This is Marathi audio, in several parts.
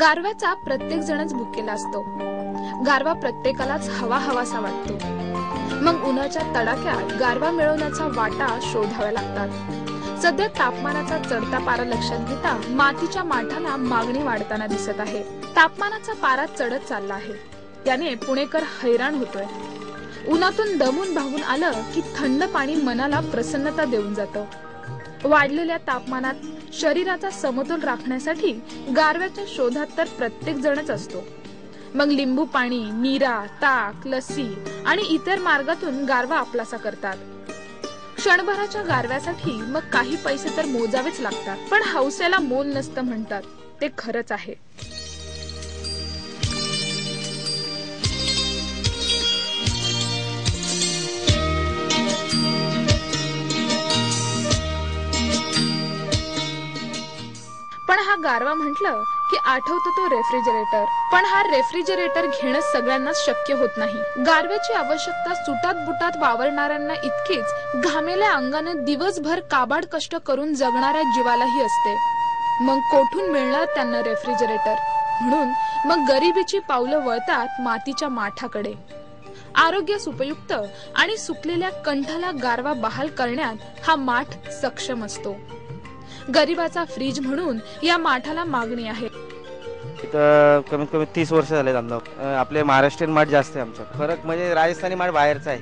गारव्याचा प्रत्येक जणच भुकेला असतो. गारवा प्रत्येकालाच हवा हवासा वाटतो. मग उन्हाच्या तडाख्यात गारवा मिळवण्याचा वाटा शोधाव्या लागतात. सध्या तापमानाचा चढता पारा लक्षात घेता मातीच्या माठाला मागणी वाढताना दिसत आहे. तापमानाचा पारा चढत चालला आहे. त्याने पुणेकर हैराण होतोय. उन्हातून दमून भागून आलं की थंड पाणी मनाला प्रसन्नता देऊन जातं. वाढलेल्या तापमानात शरीराचा समतोल राखण्यासाठी गारव्याच्या शोधात तर प्रत्येक जणच असतो. मग लिंबू पाणी नीरा ताक लस्सी आणि इतर मार्गातून गारवा आपलासा करतात. क्षणभराच्या गारव्यासाठी मग काही पैसे तर मोजावेच लागतात पण हौसेला मोल नसतं म्हणतात ते खरंच आहे. हा गारवा म्हटलं की आठवतो तो रेफ्रिजरेटर. पण हा रेफ्रिजरेटर घेणं सगळ्यांनाच शक्य होत नाही. गारव्याची आवश्यकता सुटात बुटात वावरणाऱ्यांना इतकीच घामेल्या अंगानं दिवसभर काबाड कष्ट करून जगणाऱ्या जीवालाही असते. मग कोठून मिळणार त्यांना रेफ्रिजरेटर? म्हणून मग गरिबीची पावलं वळतात मातीच्या माठाकडे. आरोग्यास उपयुक्त आणि सुकलेल्या कंठाला गारवा बहाल करण्यात हा माठ सक्षम असतो. गरिबाचा फ्रीज म्हणून या माठाला मागणी आहे. इथं कमीत कमी तीस वर्ष झाले धंदा आपले महाराष्ट्रीयन माठ जास्त आहे आमच्या फरक म्हणजे राजस्थानी माठ बाहेरचा आहे.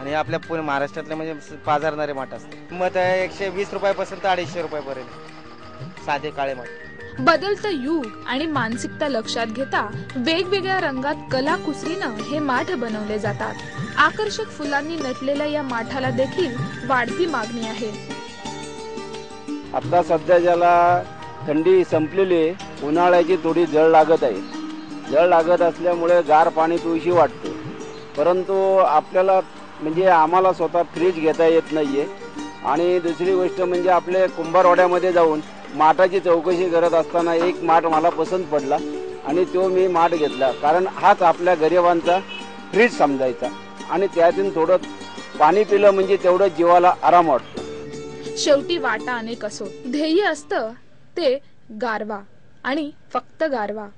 आणि आपल्या पुणे महाराष्ट्रातले म्हणजे पाजारणारे माठ असते किंमत आहे एकशे वीस रुपयापासून तर अडीचशे रुपयापर्यंत. साधे काळे माठ. बदलतं युग आणि मानसिकता लक्षात घेता वेगवेगळ्या रंगात कला कुसरीनं हे माठ बनवले जातात. आकर्षक फुलांनी नटलेल्या या माठाला देखील वाढती मागणी आहे. आता सध्या ज्याला थंडी संपलेली आहे उन्हाळ्याची थोडी जळ लागत आहे. जळ लागत असल्यामुळे गार पाणी पिऊशी वाटतं. परंतु आपल्याला म्हणजे आम्हाला स्वतः फ्रीज घेता येत नाही आहे आणि दुसरी गोष्ट म्हणजे आपले कुंभारवाड्यामध्ये जाऊन माठाची चौकशी करत असताना एक माठ मला पसंत पडला आणि तो मी माठ घेतला. कारण हाच आपल्या गरिबांचा फ्रीज समजायचा. आणि त्यातून थोडं पाणी पिलं म्हणजे तेवढं जीवाला आराम वाटतो. शेवटी वाटा अनेक असो. ध्येय असतं ते गारवा आणि फक्त गारवा.